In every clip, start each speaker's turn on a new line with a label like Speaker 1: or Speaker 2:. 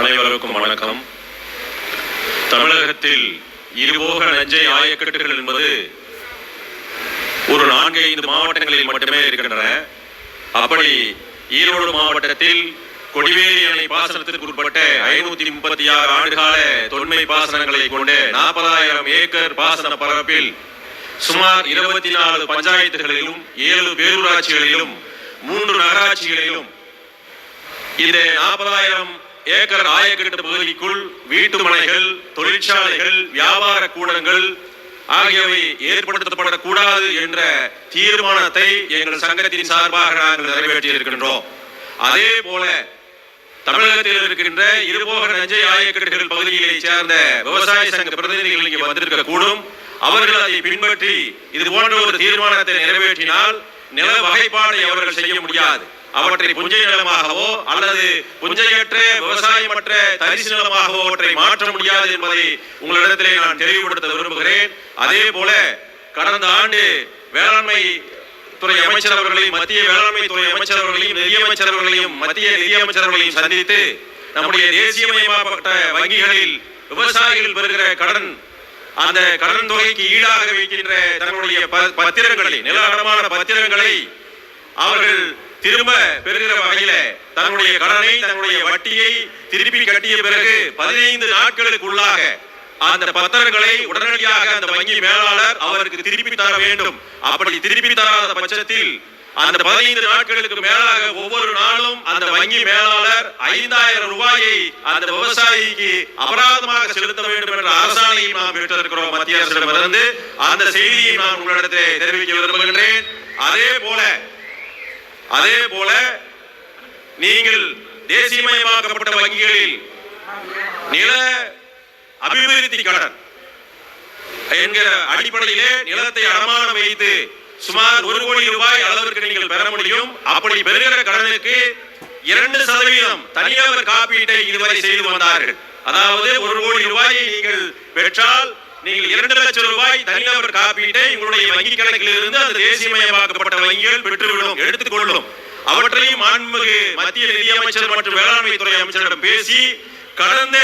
Speaker 1: அனைவருக்கும் வணக்கம். தமிழகத்தில் இருபோக நஞ்சை ஆயக்கட்டுகள் என்பது ஒரு நான்கு ஐந்து மாவட்டங்களில் மட்டுமே இருக்கின்றன. அப்படி ஈரோடு மாவட்டத்தில் கொடிவேரி அணை பாசனத்திற்கு உட்பட்ட ஐநூத்தி முப்பத்தி ஆறு ஆண்டுகால தொன்மை பாசனங்களை கொண்டு நாற்பதாயிரம் ஏக்கர் பாசன பரப்பில் சுமார் இருபத்தி நாலு பஞ்சாயத்துகளிலும் ஏழு பேரூராட்சிகளிலும் மூன்று நகராட்சிகளிலும் இந்த நாற்பதாயிரம் ஏக்கர் ஆயக்கட்டு பகுதிக்குள் வீட்டு மனைகள் தொழிற்சாலைகள் வியாபார கூடங்கள் ஆகியவை ஏற்படுத்தப்படக்கூடாது என்ற தீர்மானத்தை எங்கள் சங்கத்தின் சார்பாக நாங்கள் நிறைவேற்றி இருக்கின்றோம் அதே போல தமிழகத்தில் இருக்கின்ற இருபோக நஞ்சை ஆயக்கட்டுகள் பகுதிகளை சேர்ந்த விவசாய சங்க பிரதிநிதிகள் இங்கே வந்திருக்க கூடும் அவர்கள் அதை பின்பற்றி இது போன்ற ஒரு தீர்மானத்தை நிறைவேற்றினால் நில வகைப்பாடை அவர்கள் செய்ய முடியாது. அவற்றை புஞ்சை நிலமாகவோ அல்லது புஞ்சையற்ற விவசாயமற்ற தரிசு நிலமாகவோ அவற்றை மாற்ற முடியாது என்பதை உங்களிடத்திலே நான் தெளிவுபடுத்த விரும்புகிறேன். அதே போல கடந்த ஆண்டு வேளாண்மை துறை அமைச்சர் அவர்களையும் மத்திய வேளாண்மை துறை அமைச்சர் அவர்களையும் நிதியமைச்சர் அவர்களையும் மத்திய நிதியமைச்சர் அவர்களையும் சந்தித்து நம்முடைய தேசியமயமாக்கப்பட்ட வங்கிகளில் விவசாயிகள் பெறுகிற கடன் அந்த கடன் தொகைக்கு ஈடாக வைக்கின்ற தங்களுடைய பத்திரங்களை நில அடமான பத்திரங்களை அவர்கள் திரும்ப பெறுகிற வகையில தன்னுடைய கடனை தன்னுடைய வட்டியை திருப்பி கட்டிய பிறகு பதினைந்து நாட்களுக்குள்ளாக அந்த பத்திரங்களை உடனடியாக அந்த வங்கி மேலாளர் அவருக்கு திருப்பி தர வேண்டும். அப்படி திருப்பி தராத பட்சத்தில் அந்த பதினைந்து நாட்களுக்கு மேலாக ஒவ்வொரு நாளும் அந்த வங்கி மேலாளர் ஐந்தாயிரம் ரூபாயை அந்த விவசாயிக்கு அபராதமாக செலுத்த வேண்டும் என்ற அரசாணையை நாம் பெற்றிருக்கிறோம் மத்திய அரசிடமிருந்து அந்த செய்தியை நான் உங்களிடத்தை தெரிவிக்க விரும்புகின்றேன். அதே போல அதே போல நீங்கள் தேசியமயமாக்கப்பட்ட வங்கிகளில் நில அபிவிருத்தி கடன் என்கிற அடிப்படையிலே நிலத்தை அடமானம் வைத்து சுமார் ஒரு கோடி ரூபாய் அளவிற்கு நீங்கள் பெற முடியும். அப்படி பெறுகிற கடனுக்கு இரண்டு சதவீதம் தனியார் காப்பீட்டை இதுவரை செய்து வந்தார்கள். அதாவது ஒரு கோடி ரூபாயை நீங்கள் பெற்றால் நீங்கள் இரண்டு லட்சம் ரூபாய் தனிநபர் காப்பீட்டை உங்களுடைய வங்கி கணக்கில் இருந்து அந்த தேசியமயமாக்கப்பட்ட வங்கிகள் பெற்றுவிடும் எடுத்துக்கொள்ளும். அவற்றையும் மாண்புமிகு மத்திய நிதியமைச்சர் மற்றும் வேளாண்மை துறை அமைச்சரிடம் பேசி கடந்த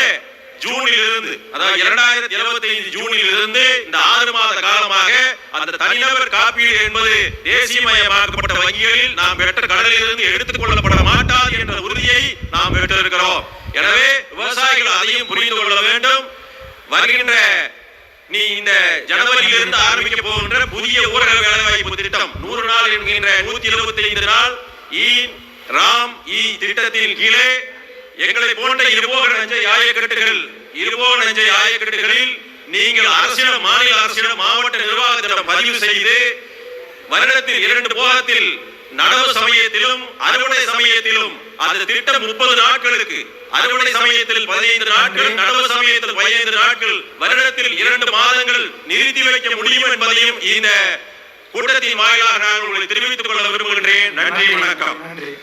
Speaker 1: ஜூனில் இருந்து அதாவது இரண்டாயிரத்தி இருபத்தி ஐந்து ஜூனில் இருந்து இந்த ஆறு மாத காலமாக அந்த தனிநபர் காப்பீடு என்பது தேசியமயமாக்கப்பட்ட வங்கிகளில் நாம் பெற்ற கடலில் இருந்து எடுத்துக் கொள்ளப்பட மாட்டாது என்ற உறுதியை நாம் பெற்றிருக்கிறோம். எனவே விவசாயிகள் அதையும் புரிந்து கொள்ள வேண்டும். வருகின்ற இந்த ஜனவரியிலிருந்து ஆரம்பிக்க போகின்ற புதிய ஊரக வேலைவாய்ப்பு திட்டம். நூறு நாள் என்கின்ற நூத்தி எழுபத்தி ஐந்து நாள் இ ராம் இ திட்டத்தின் கீழே எங்களை போன்ற இருபோக நஞ்சை ஆயக்கட்டுகள் இருபோக நஞ்சை ஆயக்கட்டுகளில் நீங்கள் அரசிடம் மாநில அரசிடம் மாவட்ட நிர்வாகத்திடம் பதிவு செய்து வருடத்தில் இரண்டு போகத்தில் நடவு சமயத்திலும் அறுவடை சமயத்திலும் அந்த திட்டம் முப்பது நாட்களுக்கு அறுவடை சமயத்தில் பதினைந்து நாட்கள் நடவு சமயத்தில் பதினைந்து நாட்கள் வருடத்தில் இரண்டு மாதங்கள் நிறுத்தி வைக்க முடியும் என்பதையும் இந்த கூட்டத்தின் வாயிலாக நான் உங்களை தெரிவித்துக் கொள்ள விரும்புகின்றேன். நன்றி வணக்கம்.
Speaker 2: நன்றி.